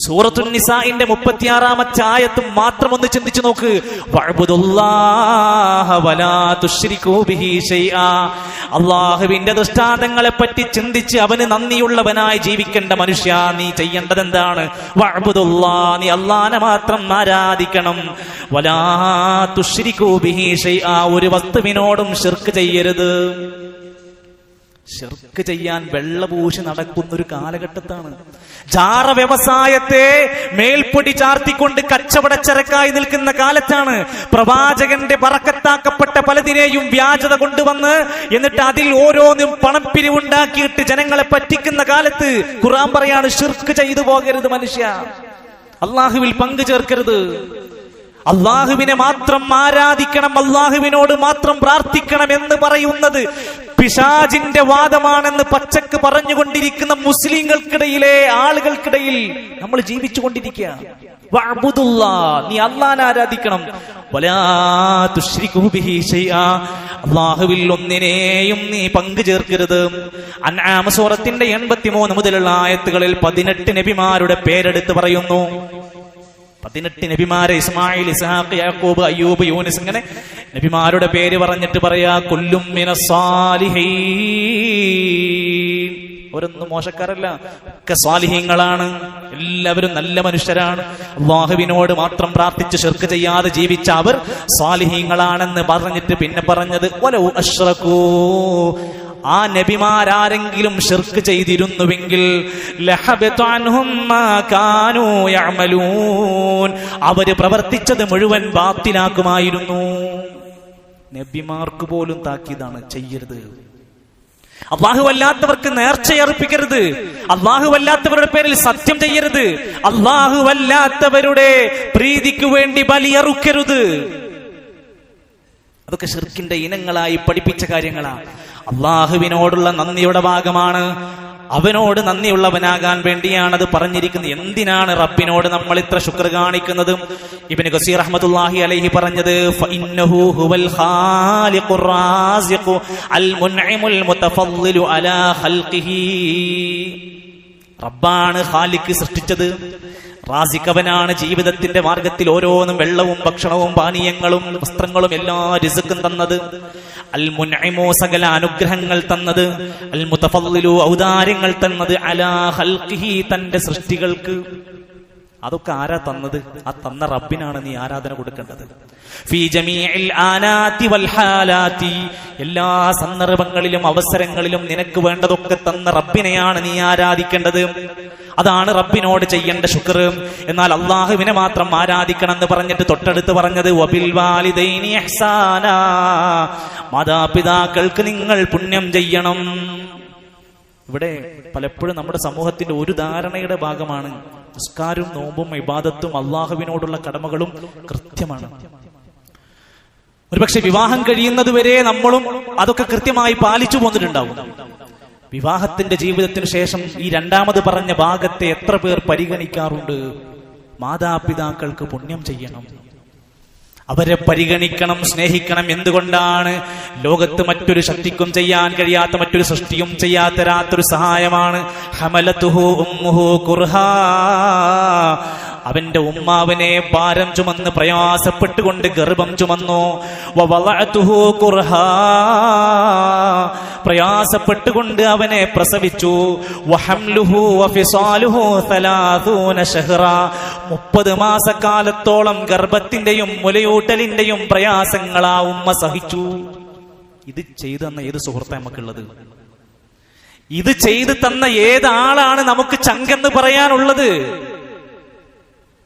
സൂറത്തുനിസാഇന്റെ മുപ്പത്തിയാറാമത്തെ ആയത്ത് മാത്രം ഒന്ന് ചിന്തിച്ചു നോക്ക്. അള്ളാഹുവിന്റെ ദൃഷ്ടാന്തങ്ങളെ പറ്റി ചിന്തിച്ച് അവന് നന്ദിയുള്ളവനായി ജീവിക്കേണ്ട മനുഷ്യ നീ ചെയ്യേണ്ടത് എന്താണ് നീ അള്ളാനെ മാത്രം ആരാധിക്കണം വലാ തുശ്രികൂ ബിഹി. ഒരു വസ്തുവിനോടും ശിർക്ക് ചെയ്യരുത് ഷിർക്ക് ചെയ്യാൻ വെള്ളപൂശി നടക്കുന്ന ഒരു കാലഘട്ടത്താണ്. ജാറ വ്യവസായത്തെ മേൽപ്പൊടി ചാർത്തിക്കൊണ്ട് കച്ചവടച്ചരക്കായി നിൽക്കുന്ന കാലത്താണ് പ്രവാചകന്റെ പറക്കത്താക്കപ്പെട്ട പലതിനെയും വ്യാജത കൊണ്ടുവന്ന് എന്നിട്ട് അതിൽ ഓരോന്നും പണം പിരിവുണ്ടാക്കിയിട്ട് ജനങ്ങളെ പറ്റിക്കുന്ന കാലത്ത് ഖുറാൻ പറയാണ് ഷിർക്ക് ചെയ്തു പോകരുത് മനുഷ്യ. അള്ളാഹുവിൽ പങ്കു ചേർക്കരുത്. അള്ളാഹുവിനെ മാത്രം ആരാധിക്കണം അള്ളാഹുവിനോട് മാത്രം പ്രാർത്ഥിക്കണം എന്ന് പറയുന്നത് പിശാജിന്റെ വാദമാണെന്ന് പച്ചക്ക് പറഞ്ഞുകൊണ്ടിരിക്കുന്ന മുസ്ലിങ്ങൾക്കിടയിലെ ആളുകൾക്കിടയിൽ നമ്മൾ ജീവിച്ചു കൊണ്ടിരിക്കുക നീ ആരാധിക്കണം. അള്ളാഹുവിൽ ഒന്നിനെയും നീ പങ്കു ചേർക്കരുത്. അൻആമ സൂറത്തിന്റെ എൺപത്തിമൂന്ന് മുതലുള്ള ആയത്തുകളിൽ പതിനെട്ട് നബിമാരുടെ പേരെടുത്ത് പറയുന്നു. പതിനെട്ട് നബിമാരെ ഇസ്മായിൽ ഇസ്ഹാഖ് യാക്കൂബ് അയ്യൂബ് യൂനിസ് ഇങ്ങനെ നബിമാരുടെ പേര് പറഞ്ഞിട്ട് പറയാ കൊല്ലും അവരൊന്നും മോശക്കാരല്ല ഒക്കെ സ്വാലിഹ്യങ്ങളാണ് എല്ലാവരും നല്ല മനുഷ്യരാണ്. അള്ളാഹുവിനോട് മാത്രം പ്രാർത്ഥിച്ച് ഷിർക്ക് ചെയ്യാതെ ജീവിച്ച അവർ സ്വാലിഹ്യങ്ങളാണെന്ന് പറഞ്ഞിട്ട് പിന്നെ പറഞ്ഞത് വലൗ അഷ്റകൂ ആ നബിമാരാരെങ്കിലും ഷിർക്ക് ചെയ്തിരുന്നുവെങ്കിൽ അവർ പ്രവർത്തിച്ചത് മുഴുവൻ ബാത്തിലാക്കുമായിരുന്നു നബിമാർക്ക് പോലും താക്കീതാണ് ചെയ്യരുത്. അള്ളാഹു വല്ലാത്തവർക്ക് നേർച്ചയർപ്പിക്കരുത്. അള്ളാഹു വല്ലാത്തവരുടെ പേരിൽ സത്യം ചെയ്യരുത്. അള്ളാഹു വല്ലാത്തവരുടെ പ്രീതിക്ക് വേണ്ടി ബലിയറുക്കരുത്. അതൊക്കെ ഷിർക്കിന്റെ ഇനങ്ങളായി പഠിപ്പിച്ച കാര്യങ്ങളാണ്. അള്ളാഹുവിനോടുള്ള നന്ദിയുടെ ഭാഗമാണ്. അവനോട് നന്ദിയുള്ളവനാകാൻ വേണ്ടിയാണ് അത് പറഞ്ഞിരിക്കുന്നത്. എന്തിനാണ് റബ്ബിനോട് നമ്മൾ ഇത്ര ശുക്ർ കാണിക്കുന്നത്? ഇബിന് ഖസീർ റഹ്മത്തുള്ളാഹി അലഹി പറഞ്ഞത് അൽ മുൻഇമുൽ അലാ ഖൽഖിഹി. റബ്ബാണ് ഹാലിക്ക് സൃഷ്ടിച്ചത്. റാസിക്കവനാണ് ജീവിതത്തിന്റെ മാർഗത്തിൽ ഓരോന്നും വെള്ളവും ഭക്ഷണവും പാനീയങ്ങളും വസ്ത്രങ്ങളും എല്ലാ രിസുക്കും തന്നത്. അൽ മുൻഇമു സകല അനുഗ്രഹങ്ങൾ തന്നത്. അൽ മുതഫല്ലിലു ഔദാര്യങ്ങൾ തന്നത് അലാ ഖൽഖിഹി തന്റെ സൃഷ്ടികൾക്ക്. അതൊക്കെ ആരാ തന്നത്? ആ തന്ന റബ്ബിനാണ് നീ ആരാധന കൊടുക്കേണ്ടത്. എല്ലാ സന്ദർഭങ്ങളിലും അവസരങ്ങളിലും നിനക്ക് വേണ്ടതൊക്കെ തന്ന റബ്ബിനെയാണ് നീ ആരാധിക്കേണ്ടത്. അതാണ് റബ്ബിനോട് ചെയ്യേണ്ട ശുക്ർ. എന്നാൽ അള്ളാഹുവിനെ മാത്രം ആരാധിക്കണം എന്ന് പറഞ്ഞിട്ട് തൊട്ടടുത്ത് പറഞ്ഞത് മാതാപിതാക്കൾക്ക് നിങ്ങൾ പുണ്യം ചെയ്യണം. ഇവിടെ പലപ്പോഴും നമ്മുടെ സമൂഹത്തിന്റെ ഒരു ധാരണയുടെ ഭാഗമാണ് നിസ്കാരവും നോമ്പും ഇബാദത്തും അള്ളാഹുവിനോടുള്ള കടമകളും കൃത്യമാണ്. ഒരുപക്ഷെ വിവാഹം കഴിയുന്നത് വരെ നമ്മളും അതൊക്കെ കൃത്യമായി പാലിച്ചു പോന്നിട്ടുണ്ടാവും. വിവാഹത്തിന്റെ ജീവിതത്തിന് ശേഷം ഈ രണ്ടാമത് പറഞ്ഞ ഭാഗത്തെ എത്ര പേർ പരിഗണിക്കാറുണ്ട്? മാതാപിതാക്കൾക്ക് പുണ്യം ചെയ്യണം. അവരെ പരിഗണിക്കണം സ്നേഹിക്കണം എന്തുകൊണ്ടാണ് ലോകത്ത് മറ്റൊരു ശക്തിക്കും ചെയ്യാൻ കഴിയാത്ത മറ്റൊരു സൃഷ്ടിയും ചെയ്യാത്തരാത്തൊരു സഹായമാണ്. ഹമലത്തുഹു ഉമ്മുഹു കുർഹാ. അവന്റെ ഉമ്മാവനെ ഭാരം ചുമന്ന് പ്രയാസപ്പെട്ടുകൊണ്ട് ഗർഭം ചുമന്നു. പ്രയാസപ്പെട്ടുകൊണ്ട് അവനെ പ്രസവിച്ചു. മുപ്പത് മാസക്കാലത്തോളം ഗർഭത്തിന്റെയും മുലയൂട്ടലിന്റെയും പ്രയാസങ്ങൾ ആ ഉമ്മ സഹിച്ചു. ഇത് ചെയ്തു തന്ന ഏത് സുഹൃത്താണ് നമുക്കുള്ളത്? ഇത് ചെയ്തു തന്ന ഏതാളാണ് നമുക്ക് ചങ്കെന്ന് പറയാനുള്ളത്?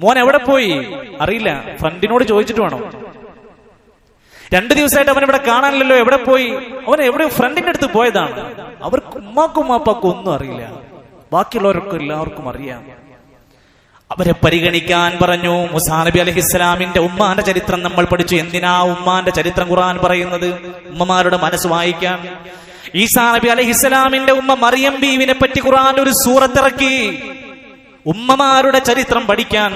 മോൻ എവിടെ പോയി? അറിയില്ല. ഫ്രണ്ടിനോട് ചോദിച്ചിട്ട് വേണം. രണ്ടു ദിവസമായിട്ട് അവൻ ഇവിടെ കാണാനില്ലല്ലോ. എവിടെ പോയി? അവൻ എവിടെ ഫ്രണ്ടിന്റെ അടുത്ത് പോയതാണ്. അവർക്ക് ഉമ്മാക്കും ഉമ്മാപ്പാക്കും ഒന്നും അറിയില്ല. ബാക്കിയുള്ളവർക്കും എല്ലാവർക്കും അറിയാം. അവരെ പരിഗണിക്കാൻ പറഞ്ഞു. മുസാ നബി അലഹിസ്ലാമിന്റെ ഉമ്മാന്റെ ചരിത്രം നമ്മൾ പഠിച്ചു. എന്തിനാ ഉമ്മാന്റെ ചരിത്രം ഖുർആൻ പറയുന്നത്? ഉമ്മമാരുടെ മനസ്സ് വായിക്കാൻ ഈസാ നബി അലഹിസ്ലാമിന്റെ ഉമ്മ മറിയം ബീവിനെ പറ്റി ഖുർആൻ ഒരു സൂറത്തിറക്കി. ഉമ്മമാരുടെ ചരിത്രം പഠിക്കാൻ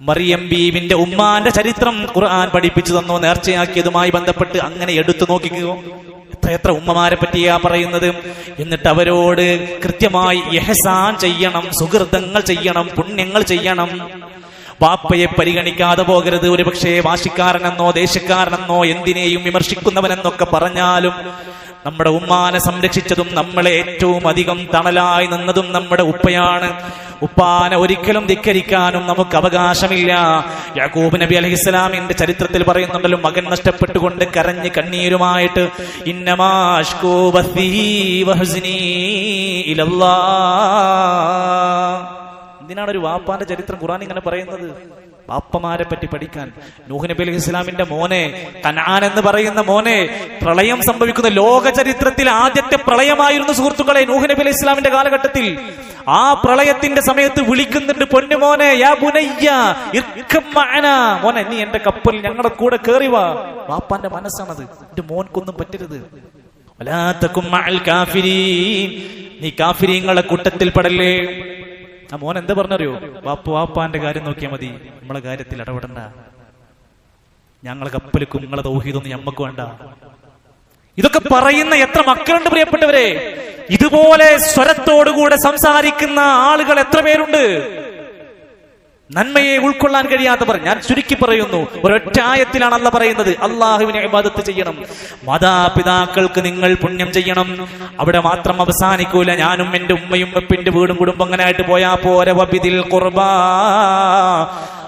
മറിയം ബീവിന്റെ ഉമ്മാന്റെ ചരിത്രം ഖുർആൻ പഠിപ്പിച്ചു തന്നോ നേർച്ചയാക്കിയതുമായി ബന്ധപ്പെട്ട് അങ്ങനെ എടുത്തു നോക്കിക്കോ. എത്ര ഉമ്മമാരെ പറ്റിയാ പറയുന്നത്? എന്നിട്ട് അവരോട് കൃത്യമായി യഹസാൻ ചെയ്യണം സുഹൃതങ്ങൾ ചെയ്യണം പുണ്യങ്ങൾ ചെയ്യണം. വാപ്പയെ പരിഗണിക്കാതെ പോകരുത്. ഒരുപക്ഷെ വാശിക്കാരനെന്നോ ദേശക്കാരനെന്നോ എന്തിനേയും വിമർശിക്കുന്നവനെന്നൊക്കെ പറഞ്ഞാലും നമ്മുടെ ഉമ്മാനെ സംരക്ഷിച്ചതും നമ്മളെ ഏറ്റവും അധികം തണലായി നിന്നതും നമ്മുടെ ഉപ്പയാണ്. ഉപ്പാനെ ഒരിക്കലും ധിക്കരിക്കാനും നമുക്ക് അവകാശമില്ല. യാക്കൂബ് നബി അലഹി ഇസ്ലാമിന്റെ ചരിത്രത്തിൽ പറയുന്നുണ്ടല്ലോ മകൻ നഷ്ടപ്പെട്ടുകൊണ്ട് കരഞ്ഞ് കണ്ണീരുമായിട്ട് എന്തിനാണ് ഒരു വാപ്പാന്റെ ചരിത്രം ഖുറാൻ ഇങ്ങനെ പറയുന്നത്? വാപ്പമാരെ പറ്റി പഠിക്കാൻ. നൂഹ് നബി ഇസ്ലാമിന്റെ മോനെ കനാൻ എന്ന് പറയുന്ന മോനെ പ്രളയം സംഭവിക്കുന്ന ലോക ചരിത്രത്തിൽ ആദ്യത്തെ പ്രളയമായിരുന്നു സുഹൃത്തുക്കളെ നൂഹ് നബി ഇസ്ലാമിന്റെ കാലഘട്ടത്തിൽ. ആ പ്രളയത്തിന്റെ സമയത്ത് വിളിക്കുന്നുണ്ട് പൊന്നു മോനെ യാ ബുനയ്യ. മോനെ നീ എന്റെ കപ്പലിൽ ഞങ്ങളുടെ കൂടെ കേറി വാ. വാപ്പാന്റെ മനസ്സാണത്. എന്റെ മോൻക്കൊന്നും പറ്റരുത്. നീ കാഫിരീങ്ങളെ കൂട്ടത്തിൽ പെടല്ലേ? ആ മോൻ എന്താ പറഞ്ഞറിയോ? വാപ്പ വാപ്പാന്റെ കാര്യം നോക്കിയാൽ മതി. നമ്മളെ കാര്യത്തിൽ ഇടപെടണ്ട. ഞങ്ങളെ കപ്പലിക്കും നിങ്ങളെ തൗഹീദൊന്നും ഞമ്മക്ക് വേണ്ട. ഇതൊക്കെ പറയുന്ന എത്ര മക്കളുണ്ട് പ്രിയപ്പെട്ടവരെ? ഇതുപോലെ സ്വരത്തോടുകൂടെ സംസാരിക്കുന്ന ആളുകൾ എത്ര പേരുണ്ട്? നന്മയെ ഉൾക്കൊള്ളാൻ കഴിയാത്തവർ ഞാൻ ചുരുക്കി പറയുന്നു ഒരൊറ്റ ആയത്തിലാണ് അല്ല പറയുന്നത്. അള്ളാഹുവിനെ ഇബാദത്ത് ചെയ്യണം. മാതാപിതാക്കൾക്ക് നിങ്ങൾ പുണ്യം ചെയ്യണം. അവിടെ മാത്രം അവസാനിക്കൂല. ഞാനും എന്റെ ഉമ്മയും വെപ്പിന്റെ വീടും കുടുംബം അങ്ങനെ ആയിട്ട് പോയാ പോരെ. വബിദിൽ കുർബാ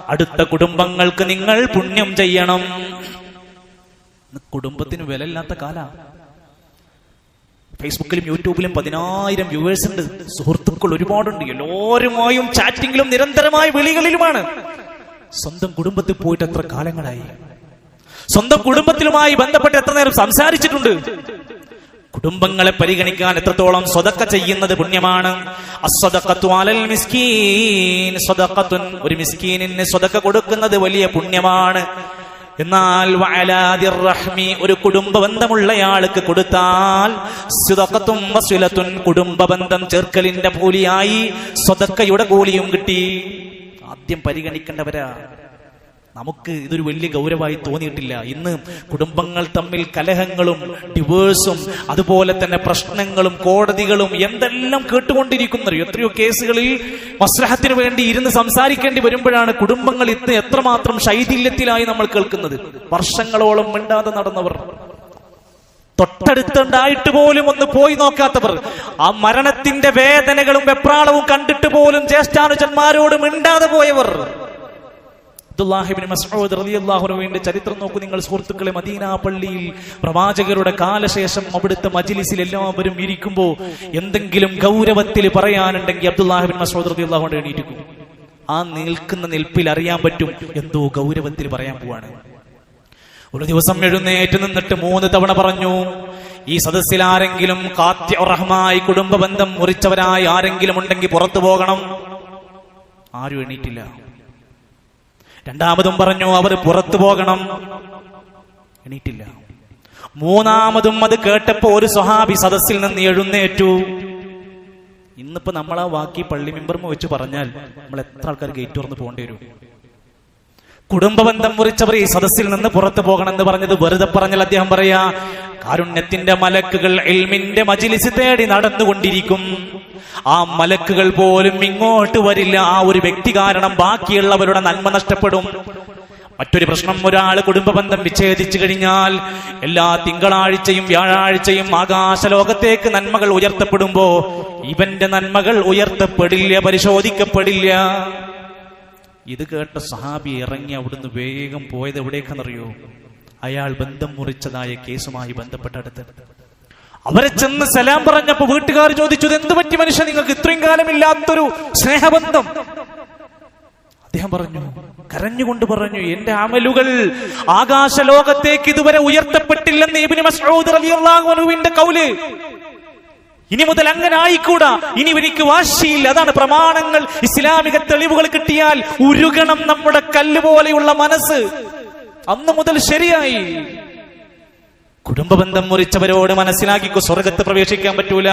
അടുത്ത കുടുംബങ്ങൾക്ക് നിങ്ങൾ പുണ്യം ചെയ്യണം. കുടുംബത്തിന് വിലയില്ലാത്ത കാല. ഫേസ്ബുക്കിലും യൂട്യൂബിലും പതിനായിരം വ്യൂവേഴ്സ് ഉണ്ട്. സുഹൃത്തുക്കൾ ഒരുപാടുണ്ട്. എല്ലാവരുമായും ചാറ്റിങ്ങിലും നിരന്തരമായ വിളികളിലുമാണ്. സ്വന്തം കുടുംബത്തിൽ പോയിട്ട് എത്ര കാലങ്ങളായി? സ്വന്തം കുടുംബത്തിലുമായി ബന്ധപ്പെട്ട് എത്ര നേരം സംസാരിച്ചിട്ടുണ്ട്? കുടുംബങ്ങളെ പരിഗണിക്കാൻ എത്രത്തോളം സ്വതക്ക ചെയ്യുന്നത് പുണ്യമാണ്. ഒരു മിസ്കീനിന് സ്വതക്ക കൊടുക്കുന്നത് വലിയ പുണ്യമാണ്. എന്നാൽ റഹ്മി ഒരു കുടുംബ ബന്ധമുള്ള ബന്ധമുള്ളയാൾക്ക് കൊടുത്താൽ സുതക്കത്തും കുടുംബ ബന്ധം ചേർക്കലിന്റെ കൂലിയായി സ്വതക്കയുടെ കൂലിയും കിട്ടി. ആദ്യം പരിഗണിക്കേണ്ടവരാ. നമുക്ക് ഇതൊരു വലിയ ഗൗരവമായി തോന്നിയിട്ടില്ല. ഇന്ന് കുടുംബങ്ങൾ തമ്മിൽ കലഹങ്ങളും ഡിവേഴ്സും അതുപോലെ തന്നെ പ്രശ്നങ്ങളും കോടതികളും എന്തെല്ലാം കേട്ടുകൊണ്ടിരിക്കുന്നു എത്രയോ കേസുകളിൽ വസ്ത്രഹത്തിന് വേണ്ടി ഇരുന്ന് സംസാരിക്കേണ്ടി വരുമ്പോഴാണ് കുടുംബങ്ങൾ ഇന്ന് എത്രമാത്രം ശൈഥില്യത്തിലായി നമ്മൾ കേൾക്കുന്നത്. വർഷങ്ങളോളം മിണ്ടാതെ നടന്നവർ. തൊട്ടടുത്തുണ്ടായിട്ട് പോലും ഒന്ന് പോയി നോക്കാത്തവർ. ആ മരണത്തിന്റെ വേദനകളും വെപ്രാളവും കണ്ടിട്ട് പോലും ജ്യേഷ്ഠാനുജന്മാരോട് മിണ്ടാതെ പോയവർ. അബ്ദുല്ലാഹിബിൻ മസ്ഊദ് റളിയല്ലാഹുവിന്റെ ചരിത്രം നോക്കൂ നിങ്ങൾ സുഹൃത്തുക്കളെ മദീന പള്ളിയിൽ പ്രവാചകരുടെ കാലശേഷം അവിടുത്തെ മജിലിസിൽ എല്ലാവരും ഇരിക്കുമ്പോൾ എന്തെങ്കിലും ഗൗരവത്തിൽ പറയാനുണ്ടെങ്കിൽ അബ്ദുല്ലാഹിബിൻ മസ്ഊദ് റളിയല്ലാഹു അൻഹു എണീറ്റിരിക്കും ആ നിൽക്കുന്ന നിൽപ്പിൽ അറിയാൻ പറ്റും എന്തോ ഗൗരവത്തിൽ പറയാൻ പോവാണ്. ഒരു ദിവസം എഴുന്നേറ്റ് നിന്നിട്ട് മൂന്ന് തവണ പറഞ്ഞു ഈ സദസ്സിൽ ആരെങ്കിലും കാത്യറഹമായി കുടുംബ ബന്ധം മുറിച്ചവരായി ആരെങ്കിലും ഉണ്ടെങ്കിൽ പുറത്തു പോകണം. ആരും എണീറ്റില്ല. രണ്ടാമതും പറഞ്ഞു അവർ പുറത്തു പോകണം. എണീറ്റില്ല. മൂന്നാമതും അത് കേട്ടപ്പോ ഒരു സ്വഹാബി സദസ്സിൽ നിന്ന് എഴുന്നേറ്റു. ഇന്നിപ്പോ നമ്മൾ ആ വാക്കി പള്ളി മെമ്പർമ വെച്ച് പറഞ്ഞാൽ നമ്മൾ എത്ര ആൾക്കാർ ഗേറ്റ് തുറന്ന് പോകേണ്ടി വരും? കുടുംബബന്ധം മുറിച്ചവർ ഈ സദസ്സിൽ നിന്ന് പുറത്തു പോകണമെന്ന് പറഞ്ഞത് വെറുതെ പറഞ്ഞാൽ അദ്ദേഹം പറയാ കാരുണ്യത്തിന്റെ മലക്കുകൾ എൽമിന്റെ മജിലിസ് തേടി നടന്നുകൊണ്ടിരിക്കും. ആ മലക്കുകൾ പോലും ഇങ്ങോട്ട് വരില്ല. ആ ഒരു വ്യക്തി കാരണം ബാക്കിയുള്ളവരുടെ നന്മ നഷ്ടപ്പെടും. മറ്റൊരു പ്രശ്നം ഒരാൾ കുടുംബബന്ധം വിച്ഛേദിച്ചു കഴിഞ്ഞാൽ എല്ലാ തിങ്കളാഴ്ചയും വ്യാഴാഴ്ചയും ആകാശലോകത്തേക്ക് നന്മകൾ ഉയർത്തപ്പെടുമ്പോ ഇവന്റെ നന്മകൾ ഉയർത്തപ്പെടില്ല പരിശോധിക്കപ്പെടില്ല. ഇത് കേട്ട സഹാബി ഇറങ്ങി അവിടുന്ന് വേഗം പോയത് എവിടേക്കെന്നറിയോ? അയാൾ ബന്ധം മുറിച്ചതായ കേസുമായി ബന്ധപ്പെട്ടടുത്ത്. അവരെ ചെന്ന് സലാം പറഞ്ഞപ്പോ വീട്ടുകാർ ചോദിച്ചു "ഇത് എന്ത് പറ്റി മനുഷ്യൻ നിങ്ങൾക്ക് ഇത്രയും കാലമില്ലാത്തൊരു സ്നേഹബന്ധം. അദ്ദേഹം പറഞ്ഞു കരഞ്ഞുകൊണ്ട് പറഞ്ഞു എന്റെ അമലുകൾ ആകാശ ലോകത്തേക്ക് ഇതുവരെ ഉയർത്തപ്പെട്ടില്ലെന്ന് കൗൽ. ഇനി മുതൽ അങ്ങനെ ആയിക്കൂടാ ഇനി എനിക്ക് വാശിയില്ല. അതാണ് പ്രമാണങ്ങൾ. ഇസ്ലാമിക തെളിവുകൾ കിട്ടിയാൽ ഉരുകണം നമ്മുടെ കല്ല് പോലെയുള്ള മനസ്സ്. അന്ന് മുതൽ ശരിയായി. കുടുംബബന്ധം മുറിച്ചവരോട് മനസ്സിലാക്കിക്കോ സ്വർഗത്ത് പ്രവേശിക്കാൻ പറ്റൂല.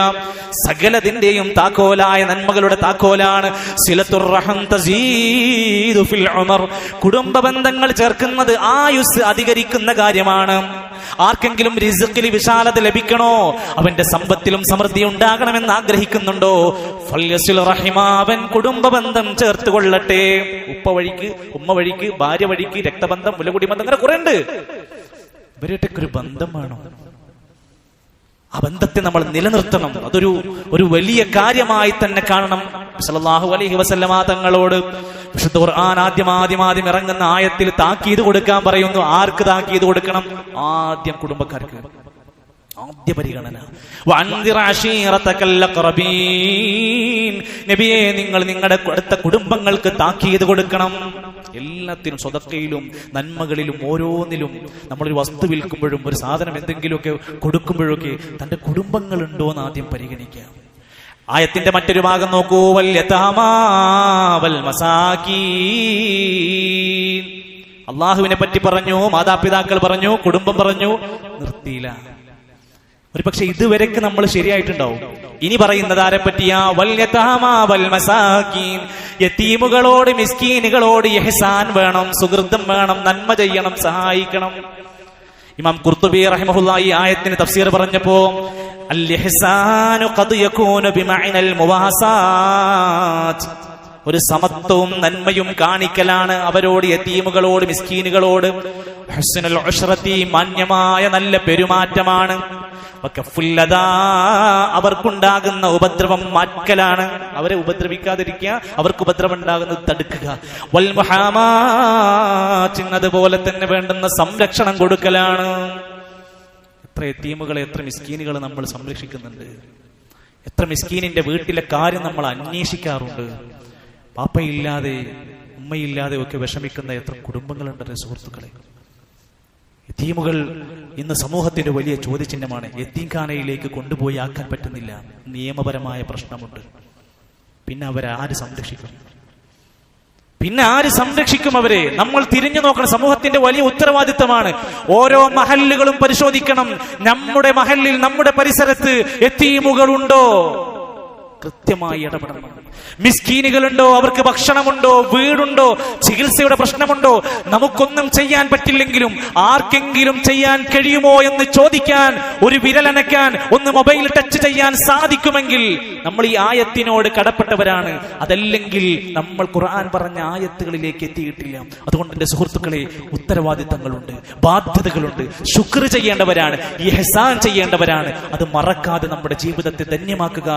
സകലതിന്റെയും താക്കോലായ നന്മകളുടെ താക്കോലാണ്. സിലത്തുർ റഹം തസീദു ഫിൽ ഉമർ. കുടുംബ ബന്ധങ്ങൾ ചേർക്കുന്നത് ആയുസ് അധികരിക്കുന്ന കാര്യമാണ്. ആർക്കെങ്കിലും റിസുക്കിൽ വിശാലത ലഭിക്കണോ? അവന്റെ സമ്പത്തിലും സമൃദ്ധി ഉണ്ടാകണമെന്ന് ആഗ്രഹിക്കുന്നുണ്ടോ? അവൻ കുടുംബബന്ധം ചേർത്ത് കൊള്ളട്ടെ ഉപ്പ വഴിക്ക് ഉമ്മ വഴിക്ക് ഭാര്യ വഴിക്ക് രക്തബന്ധം മുലകുടി ബന്ധം അങ്ങനെ കുറെ ഉണ്ട്. ഇവരുടെയൊക്കെ ഒരു ബന്ധം വേണം. ആ ബന്ധത്തെ നമ്മൾ നിലനിർത്തണം. അതൊരു ഒരു വലിയ കാര്യമായി തന്നെ കാണണം. സല്ലല്ലാഹു അലൈഹി വസല്ലമ തങ്ങളോട് വിശുദ്ധ ഖുർആൻ ആദ്യം ആദ്യം ആദ്യം ഇറങ്ങുന്ന ആയത്തിൽ താക്കീത് കൊടുക്കാൻ പറയുന്നു. ആർക്ക് താക്കീത് കൊടുക്കണം? ആദ്യം കുടുംബക്കാർക്ക്. ആദ്യ പരിഗണന. നബിയെ നിങ്ങൾ നിങ്ങളുടെ അടുത്ത കുടുംബങ്ങൾക്ക് താക്കീത് കൊടുക്കണം. എല്ലാത്തിനും സ്വതക്കയിലും നന്മകളിലും ഓരോന്നിലും നമ്മളൊരു വസ്തു വിൽക്കുമ്പോഴും ഒരു സാധനം എന്തെങ്കിലുമൊക്കെ കൊടുക്കുമ്പോഴൊക്കെ തന്റെ കുടുംബങ്ങളുണ്ടോ എന്ന് ആദ്യം പരിഗണിക്കാം. ആയത്തിന്റെ മറ്റൊരു ഭാഗം നോക്കൂ. മസാക്കീൻ അള്ളാഹുവിനെ പറ്റി പറഞ്ഞു മാതാപിതാക്കൾ പറഞ്ഞു കുടുംബം പറഞ്ഞു നിർത്തിയില്ല. ഒരു പക്ഷെ ഇതുവരെക്ക് നമ്മൾ ശരിയായിട്ടുണ്ടാവും. ഇനി പറയുന്നത് ആരെ പറ്റിയാ യതീമുകളോട് മിസ്കീനുകളോട് യഹസാൻ വേണം സുഹൃത്തും വേണം നന്മ ചെയ്യണം സഹായിക്കണം. ഇമാം കുർത്തുബി റഹ്മുല്ല ഈ ആയത്തിന് തഫ്സീർ പറഞ്ഞപ്പോ ഒരു സമത്വവും നന്മയും കാണിക്കലാണ് അവരോട് യതീമുകളോട് മിസ്കീനുകളോട്. ഹുസ്നുൽ ഉഷ്റത്തി മാന്യമായ നല്ല പെരുമാറ്റമാണ്. അവർക്കുണ്ടാകുന്ന ഉപദ്രവം മാറ്റലാണ് അവരെ ഉപദ്രവിക്കാതിരിക്കുക അവർക്ക് ഉപദ്രവം ഉണ്ടാകുന്നത് തടുക്കുക. വൽ മുഹാമാത്ത് അതുപോലെ തന്നെ വേണ്ടുന്ന സംരക്ഷണം കൊടുക്കലാണ്. എത്ര എത്തീമുകളെ എത്ര മിസ്കീനുകളെ നമ്മൾ സംരക്ഷിക്കുന്നുണ്ട്. എത്ര മിസ്കീനിന്റെ വീട്ടിലെ കാര്യം നമ്മൾ അന്വേഷിക്കാറുണ്ട്. പാപ്പയില്ലാതെ ഉമ്മയില്ലാതെ ഒക്കെ വിഷമിക്കുന്ന എത്ര കുടുംബങ്ങളുണ്ട് സുഹൃത്തുക്കളെ. യത്തീമുകൾ ഇന്ന് സമൂഹത്തിന്റെ വലിയ ചോദ്യചിഹ്നമാണ് യത്തീംഖാനയിലേക്ക് കൊണ്ടുപോയി ആക്കാൻ പറ്റുന്നില്ല. നിയമപരമായ പ്രശ്നമുണ്ട്. പിന്നെ അവരെ ആര് സംരക്ഷിക്കും? പിന്നെ ആര് സംരക്ഷിക്കും അവരെ? നമ്മൾ തിരിഞ്ഞു നോക്കണം സമൂഹത്തിന്റെ വലിയ ഉത്തരവാദിത്തമാണ്. ഓരോ മഹല്ലുകളും പരിശോധിക്കണം. നമ്മുടെ മഹല്ലിൽ നമ്മുടെ പരിസരത്ത് എത്തീമുകളുണ്ടോ? കൃത്യമായി ഇടപെടണം. മിസ്കീനുകളുണ്ടോ? അവർക്ക് ഭക്ഷണമുണ്ടോ? വീടുണ്ടോ? ചികിത്സയുടെ പ്രശ്നമുണ്ടോ? നമുക്കൊന്നും ചെയ്യാൻ പറ്റില്ലെങ്കിലും ആർക്കെങ്കിലും ചെയ്യാൻ കഴിയുമോ എന്ന് ചോദിക്കാൻ ഒരു വിരലനക്കാൻ ഒന്ന് മൊബൈൽ ടച്ച് ചെയ്യാൻ സാധിക്കുമെങ്കിൽ നമ്മൾ ഈ ആയത്തിനോട് കടപ്പെട്ടവരാണ്. അതല്ലെങ്കിൽ നമ്മൾ ഖുർആൻ പറഞ്ഞ ആയത്തുകളിലേക്ക് എത്തിയിട്ടില്ല. അതുകൊണ്ട് എന്റെ സുഹൃത്തുക്കളെ ഉത്തരവാദിത്തങ്ങളുണ്ട് ബാധ്യതകളുണ്ട്. ശുക്ർ ചെയ്യേണ്ടവരാണ് ഈ ഹെസാൻ ചെയ്യേണ്ടവരാണ്. അത് മറക്കാതെ നമ്മുടെ ജീവിതത്തെ ധന്യമാക്കുക.